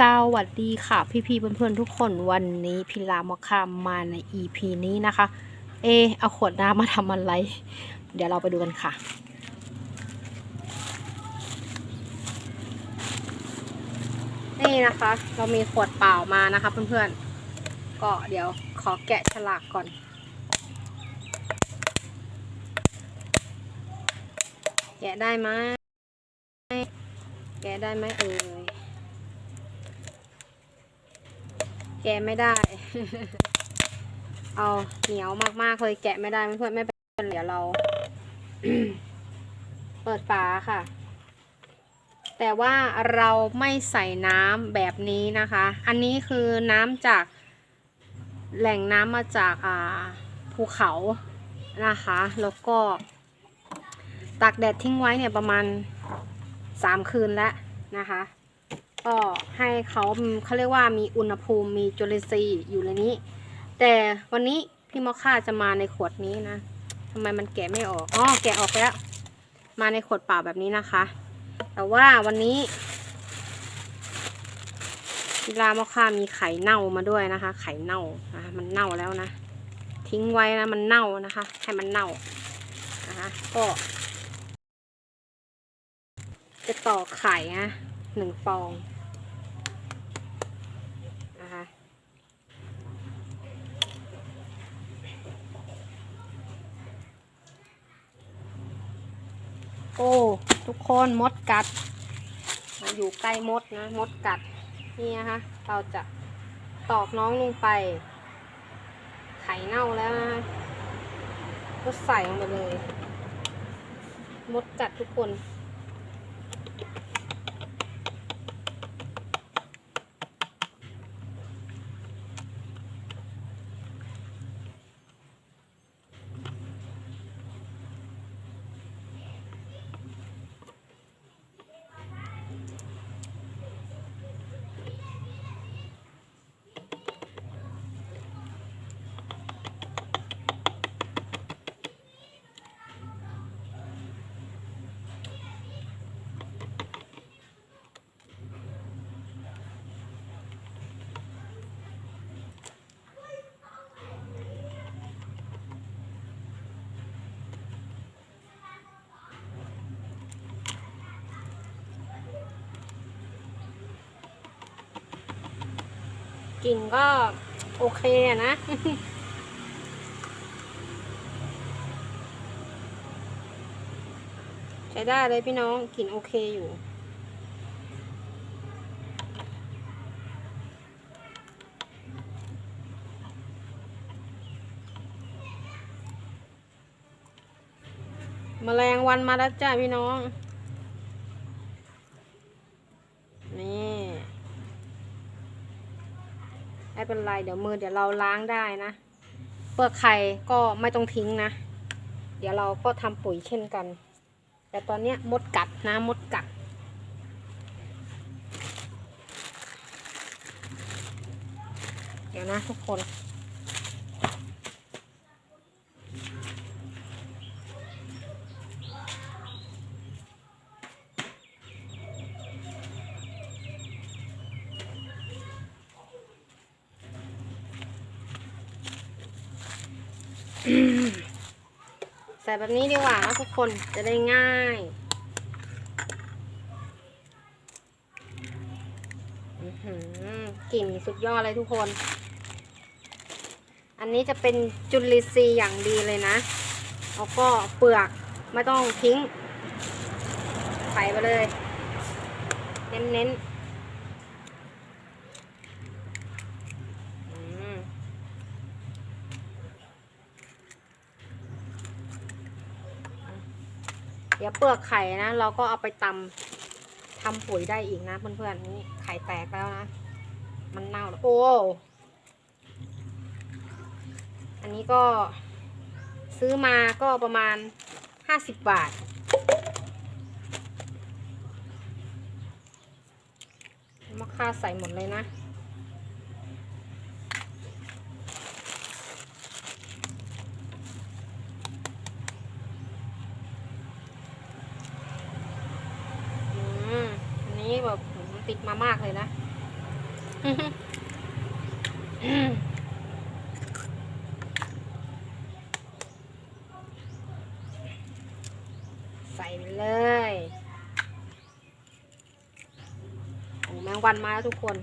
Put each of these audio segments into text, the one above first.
สวัสดีค่ะ พี่ๆเพื่อนๆทุกคนวันนี้พิลามอคามมาใน EP นี้นะคะ เอเอาขวดน้ำมาทำอะไร เดี๋ยวเราไปดูกันค่ะ นี่นะคะ เรามีขวดเปล่ามานะคะเพื่อนๆ ก็เดี๋ยวขอแกะฉลากก่อนแกะได้ไหมแกะได้ไหมเอ่ย แกะไม่ได้ เอาเหนียวมากๆเลยแกะไม่ได้เพื่อนๆไม่เป็นไรเดี๋ยวเรา เปิดฝาค่ะ แต่ว่าเราไม่ใส่น้ำแบบนี้นะคะ อันนี้คือน้ำจากแหล่งน้ำมาจากอ่าภูเขานะคะ แล้วก็ตากแดดทิ้งไว้เนี่ยประมาณสามคืนแล้วนะคะ ก็ให้เขาเขาเรียกว่ามีอุณหภูมิมีจุลินทรีย์อยู่ในนี้ แต่วันนี้พี่มอคค่าจะมาในขวดนี้นะทำไมมันแกะไม่ออกอ๋อแกะออกแล้ว มาในขวดเปล่าแบบนี้นะคะ แต่ว่าวันนี้พิลามอคค่ามีไข่เน่ามาด้วยนะคะ ไข่เน่านะมันเน่าแล้วนะ ทิ้งไว้นะมันเน่านะคะ ให้มันเน่านะคะก็ จะต่อไข่นะ หนึ่งฟองนะคะโอ้ ทุกคนมดกัด อยู่ใกล้มดนะ มดกัด นี่นะคะเราจะตอกน้องลงไป ไข่เน่าแล้วนะก็ใส่ลงไปเลย มดกัดทุกคน กลิ่นก็โอเคอะนะใช้ได้เลยพี่น้องกลิ่นโอเคอยู่ แมลงวันมาแล้วจ้าพี่น้อง นี่ ไม่ เป็นไร เดี๋ยวมือเดี๋ยวเราล้างได้นะเปลือกไข่ก็ไม่ต้องทิ้งนะ เดี๋ยวเราก็ทำปุ๋ยเช่นกัน แต่ตอนเนี้ยมดกัดนะมดกัด เดี๋ยวนะทุกคน ใส่ แบบนี้ดีกว่านะทุกคนจะได้ง่ายอือหือกลิ่นสุดยอดเลยทุกคน อันนี้จะเป็นจุลินทรีย์อย่างดีเลยนะแล้วก็เปลือกไม่ต้องทิ้ง ใส่ไปเลย เน้นๆอืม เดี๋ยวเปลือกไข่นะ เราก็เอาไปตำทำปุ๋ยได้อีกนะเพื่อนๆนี่ไข่แตกแล้วนะ มันเน่าแล้วโอ้อันนี้ก็ซื้อมาก็ประมาณห้าสิบบาท มะค่าใส่หมดเลยนะ ไปเลยโอ้แมงวันมาแล้วทุกคน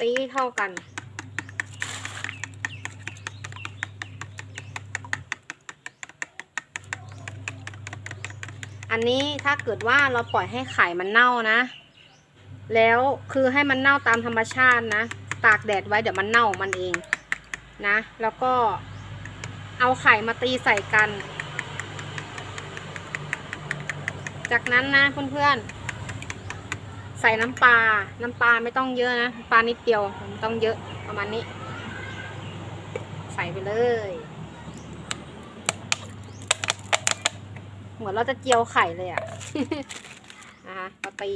ตีเข้ากัน อันนี้ถ้าเกิดว่าเราปล่อยให้ไข่มันเน่านะ แล้วคือให้มันเน่าตามธรรมชาตินะ ตากแดดไว้เดี๋ยวมันเน่ามันเองนะ แล้วก็เอาไข่มาตีใส่กัน จากนั้นนะเพื่อนๆ ใส่น้ำปลา น้ำปลาไม่ต้องเยอะนะ ปลานิดเดียวไม่ต้องเยอะประมาณนี้ ใส่ไปเลย เหมือนเราจะเจียวไข่เลยอะ่ะนะคะก็ตี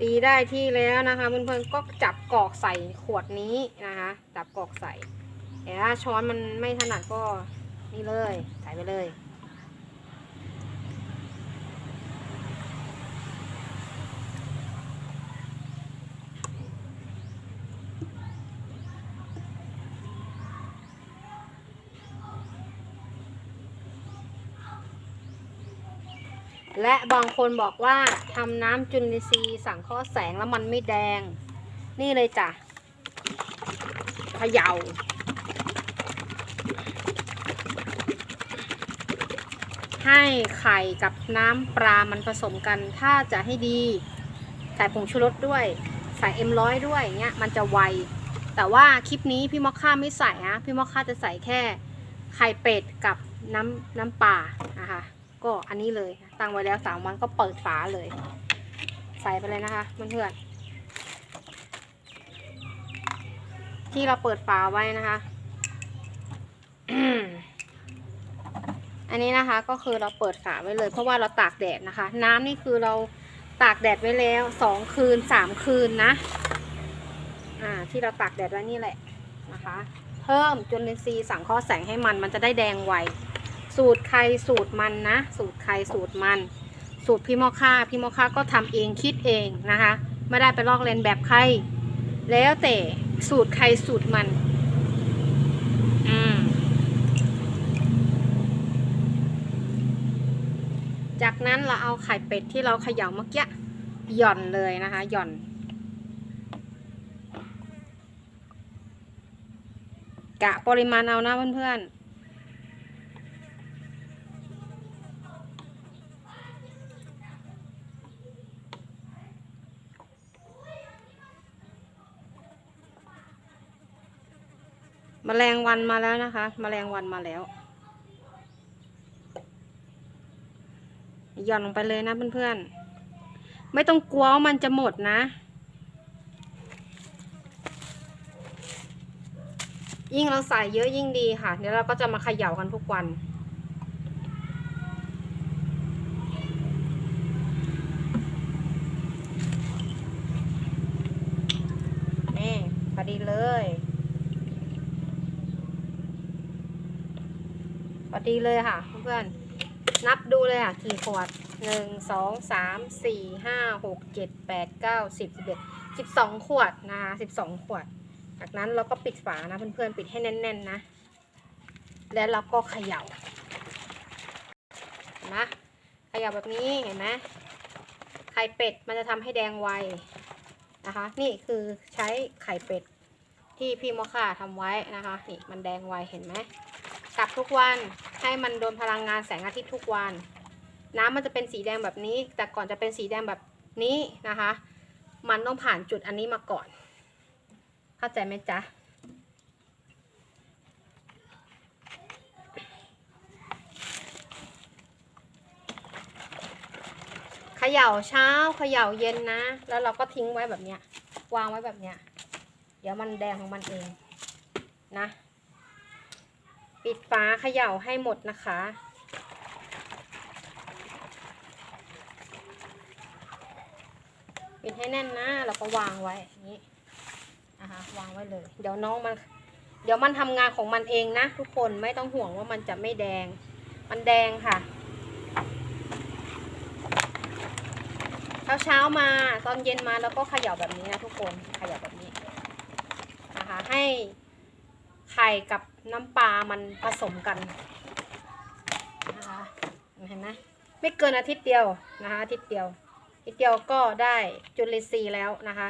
ตีได้ที่แล้วนะคะเพื่อนๆก็จับกรอกใส่ขวดนี้นะคะ จับกรอกใส่ แต่ถ้าช้อนมันไม่ถนัดก็นี่เลย ใส่ไปเลย และบางคนบอกว่าทำน้ำจุลินทรีย์สังเคราะห์แสงแล้วมันไม่แดง นี่เลยจ้ะเขย่า ให้ไข่กับน้ำปลามันผสมกัน ถ้าจะให้ดี ใส่ผงชูรสด้วย ใส่เอ็มร้อยด้วยเงี้ย มันจะไว แต่ว่าคลิปนี้พี่มอคค่าไม่ใส่นะพี่มอคค่าจะใส่แค่ไข่เป็ดกับน้ำน้ำปลานะคะก็อันนี้เลยตั้งไว้แล้วสามวันก็เปิดฝาเลย ใส่ไปเลยนะคะเพื่อนๆที่เราเปิดฝาไว้นะคะ อันนี้นะคะก็คือเราเปิดฝาไว้เลย เพราะว่าเราตากแดดนะคะ น้ำนี่คือเราตากแดดไว้แล้วสองคืนสามคืนนะ อ่า ที่เราตากแดดไว้นี่แหละนะคะ เพิ่มจุลินทรีย์สังเคราะห์แสงให้มันมันจะได้แดงไวสูตรใครสูตรมันนะ สูตรใครสูตรมัน สูตรพี่มอค่าพี่มอค่าก็ทำเองคิดเองนะคะ ไม่ได้ไปลอกเลียนแบบใคร แล้วแต่สูตรใครสูตรมัน อืม จากนั้นเราเอาไข่เป็ดที่เราเขย่าเมื่อกี้หย่อนเลยนะคะหย่อนกะปริมาณเอานะเพื่อนๆแมลงวันมาแล้วนะคะแมลงวันมาแล้ว หย่อนลงไปเลยนะเพื่อนๆ ไม่ต้องกลัวว่ามันจะหมดนะ ยิ่งเราใส่เยอะยิ่งดีค่ะ เดี๋ยวเราก็จะมาเขย่ากันทุกวันนี่พอดีเลยพอดีเลยค่ะเพื่อนๆ นับดูเลยค่ะ กี่ขวดหนึ่งสองสามสี่ห้าหกเจ็ดแปดเก้าสิบสิบเอ็ดสิบสองขวดนะคะสิบสองขวด จากนั้นเราก็ปิดฝานะเพื่อนๆปิดให้แน่นๆนะ แล้วเราก็เขย่านไหมเขย่าแบบนี้เห็นไหมไข่เป็ดมันจะทำให้แดงไวนะคะ นี่คือใช้ไข่เป็ดที่พี่มอค่าทำไว้นะคะ นี่มันแดงไวเห็นไหม กลับทุกวันให้มันโดนพลังงานแสงอาทิตย์ทุกวัน น้ำมันจะเป็นสีแดงแบบนี้ แต่ก่อนจะเป็นสีแดงแบบนี้นะคะ มันต้องผ่านจุดอันนี้มาก่อน เข้าใจไหมจ๊ะเขย่าเช้าเขย่าเย็นนะ แล้วเราก็ทิ้งไว้แบบเนี้ย วางไว้แบบเนี้ย เดี๋ยวมันแดงของมันเองนะ ปิดฟ้าเขย่าให้หมดนะคะ ปิดให้แน่นนะแล้วก็วางไว้อย่นี้นะคะวางไว้เลย เดี๋ยวน้องมัน เดี๋ยวมันทำงานของมันเองนะ ทุกคนไม่ต้องห่วงว่ามันจะไม่แดง มันแดงค่ะเช้าเช้ามาตอนเย็นมาแล้วก็เขย่าแบบนี้นะทุกคนเขย่าแบบนี้นะคะให้ กับน้ำปลามันผสมกันนะคะเห็นไหมไม่เกินอาทิตย์เดียวนะคะอาทิตย์เดียวอาทิตย์เดียวก็ได้จุลินทรีย์แล้วนะคะ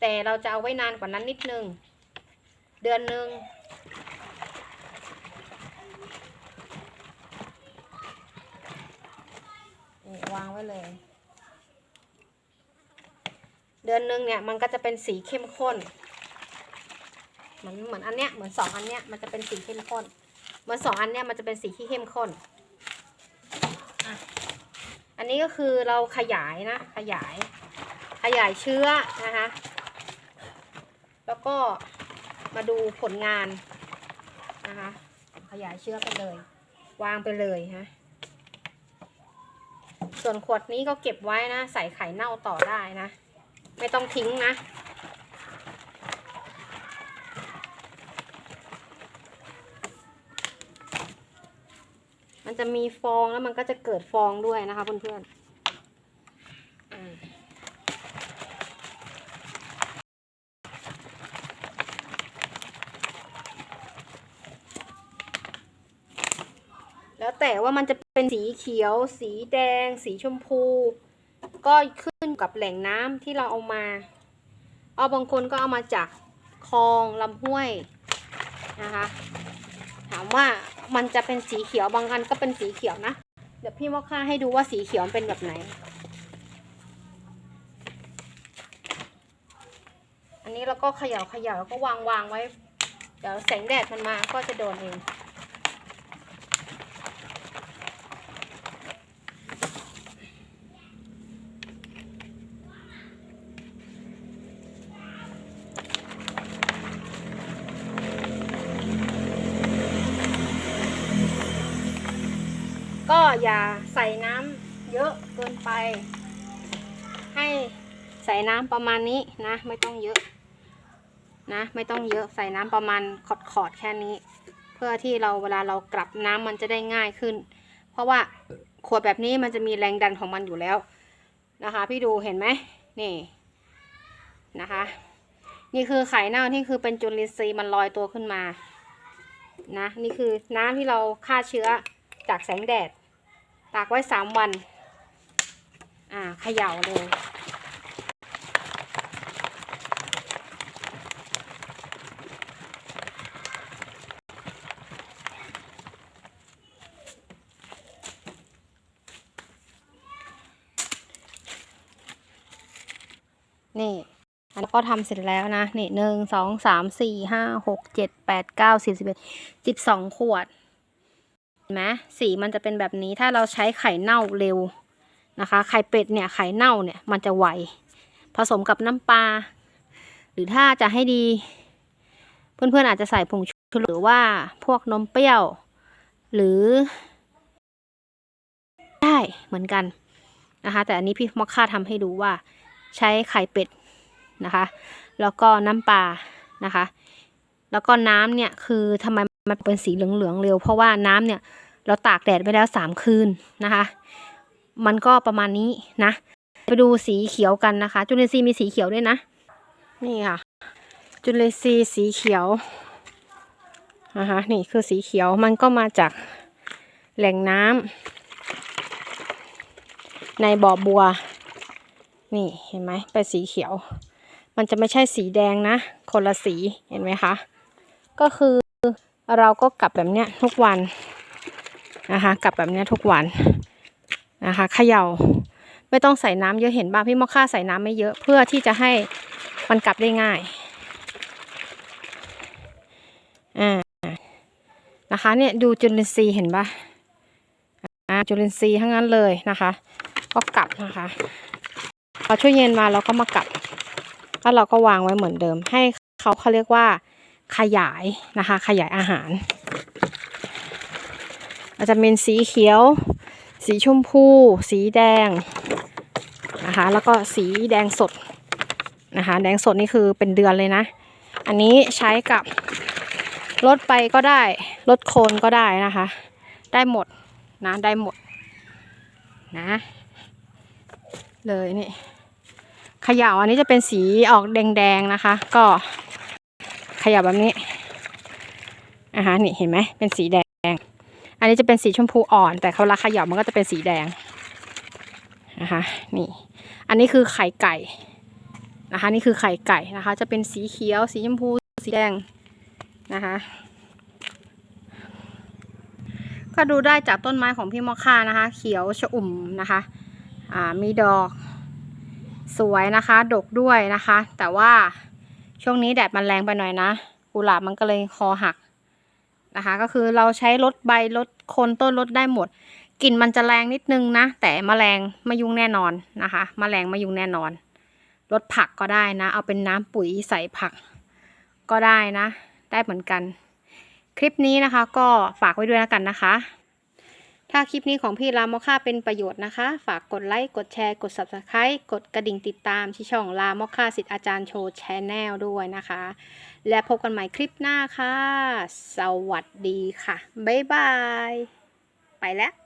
แต่เราจะเอาไว้นานกว่านั้นนิดนึง เดือนหนึ่งวางไว้เลย เดือนหนึ่งเนี่ยมันก็จะเป็นสีเข้มข้น เหมือนเหมือนอันเนี้ยเหมือนสองอันเนี้ยมันจะเป็นสีเข้มข้นเหมือนสองอันเนี้ยมันจะเป็นสีที่เข้มข้นอะอันนี้ก็คือเราขยายนะ ขยาย ขยายเชื้อนะคะ แล้วก็มาดูผลงานนะคะ ขยายเชื้อไปเลย วางไปเลยฮะส่วนขวดนี้ก็เก็บไว้นะ ใส่ไข่เน่าต่อได้นะ ไม่ต้องทิ้งนะ มันจะมีฟองแล้วมันก็จะเกิดฟองด้วยนะคะเพื่อนๆอ่าแล้วแต่ว่ามันจะเป็นสีเขียว สีแดง สีชมพู ก็ขึ้นกับแหล่งน้ำที่เราเอามา เอาบางคนก็เอามาจากคลองลำห้วยนะคะ ถามว่า มันจะเป็นสีเขียวบางอันก็เป็นสีเขียวนะ เดี๋ยวพี่มอค่าให้ดูว่าสีเขียวมันเป็นแบบไหน อันนี้เราก็เขย่าเขย่าแล้วก็วางวางไว้ เดี๋ยวแสงแดดมันมาก็จะโดนเอง ก็อย่าใส่น้ำเยอะเกินไป ให้ใส่น้ำประมาณนี้นะ ไม่ต้องเยอะนะ ไม่ต้องเยอะใส่น้ำประมาณขอดขอดๆแค่นี้ เพื่อที่เราเวลาเรากลับน้ำมันจะได้ง่ายขึ้น เพราะว่าขวดแบบนี้มันจะมีแรงดันของมันอยู่แล้วนะคะ พี่ดูเห็นไหมนี่นะคะ นี่คือไข่เน่าที่คือเป็นจุลินทรีย์มันลอยตัวขึ้นมานะนี่คือน้ำที่เราฆ่าเชื้อจากแสงแดด ตากไว้สามวัน อ่าเขย่าเลยนี่อันก็ทำเสร็จแล้วนะ นี่หนึ่งสองสามสี่ห้าหกเจ็ดแปดเก้าสิบสิบเอ็ดสิบสองขวด นไหมสีมันจะเป็นแบบนี้ถ้าเราใช้ไข่เน่าเร็วนะคะ ไข่เป็ดเนี่ยไข่เน่าเนี่ยมันจะไวผสมกับน้ำปลาหรือถ้าจะให้ดี เพื่อนๆอาจจะใส่ผงชูรสหรือว่าพวกนมเปรี้ยว หรือ ได้เหมือนกันนะคะ แต่อันนี้พี่มอคค่าทำให้ดูว่าใช้ไข่เป็ดนะคะ แล้วก็น้ำปลานะคะ แล้วก็น้ำเนี่ยคือทำไมมันเป็นสีเหลืองๆเร็ว เพราะว่าน้ำเนี่ย เราตากแดดไปแล้วสามคืนนะคะ มันก็ประมาณนี้นะ ไปดูสีเขียวกันนะคะ จุลินทรีย์มีสีเขียวด้วยนะ นี่ค่ะ จุลินทรีย์สีเขียวนะคะนี่คือสีเขียวมันก็มาจากแหล่งน้ำในบ่อบัว นี่เห็นไหมเป็นสีเขียว มันจะไม่ใช่สีแดงนะ คนละสีเห็นไหมคะ ก็คือเราก็กลับแบบเนี้ยทุกวัน นะคะ กลับแบบนี้ทุกวันนะคะเขย่าไม่ต้องใส่น้ำเยอะเห็นบ้างพี่มอค่าใส่น้ำไม่เยอะเพื่อที่จะให้มันกลับได้ง่ายอ่านะคะเนี่ยดูจุลินทรีย์เห็นปะอ่าจุลินทรีย์ทั้งนั้นเลยนะคะ ก็กลับนะคะพอช่วยเย็นมาเราก็มากลับแล้วเราก็วางไว้เหมือนเดิม ให้เขาเขาเรียกว่าขยายนะคะ ขยายอาหาร อาจจะเป็นสีเขียว สีชมพู สีแดงนะคะแล้วก็สีแดงสดนะคะแดงสดนี่คือเป็นเดือนเลยนะ อันนี้ใช้กับรถไปก็ได้รถโคนก็ได้นะคะ ได้หมดนะได้หมดนะเลยนี่ขย่าอันนี้จะเป็นสีออกแดงๆนะคะ ก็ขย่าแบบนี้อ่าฮะนี่เห็นไหมเป็นสีแดง อันนี้จะเป็นสีชมพูอ่อน แต่เขาละเขย่ามันก็จะเป็นสีแดงนะคะนี่ อันนี้คือไข่ไก่นะคะ นี่คือไข่ไก่นะคะ จะเป็นสีเขียว สีชมพู สีแดงนะคะก็ดูได้จากต้นไม้ของพี่มอค่านะคะ เขียวชอุ่มนะคะ อ่ามีดอกสวยนะคะ ดกด้วยนะคะ แต่ว่าช่วงนี้แดดมันแรงไปหน่อยนะกุหลาบมันก็เลยคอหัก นะคะ ก็คือเราใช้ลดใบลดโคนต้นลดได้หมดกลิ่นมันจะแรงนิดนึงนะ แต่แมลงไม่ยุ่งแน่นอนนะคะแมลงไม่ยุ่งแน่นอนลดผักก็ได้นะ เอาเป็นน้ำปุ๋ยใส่ผักก็ได้นะ ได้เหมือนกัน คลิปนี้นะคะก็ฝากไว้ด้วยแล้วกันนะคะ ถ้าคลิปนี้ของพี่รามอค่าเป็นประโยชน์นะคะ ฝากกดไลค์ กดแชร์ กด subscribe กดกระดิ่งติดตามที่ช่องรามอค่าสิทธิ์อาจารย์โชว์แชนแนลด้วยนะคะ และพบกันใหม่คลิปหน้าค่ะ สวัสดีค่ะ บ๊ายบาย ไปแล้ว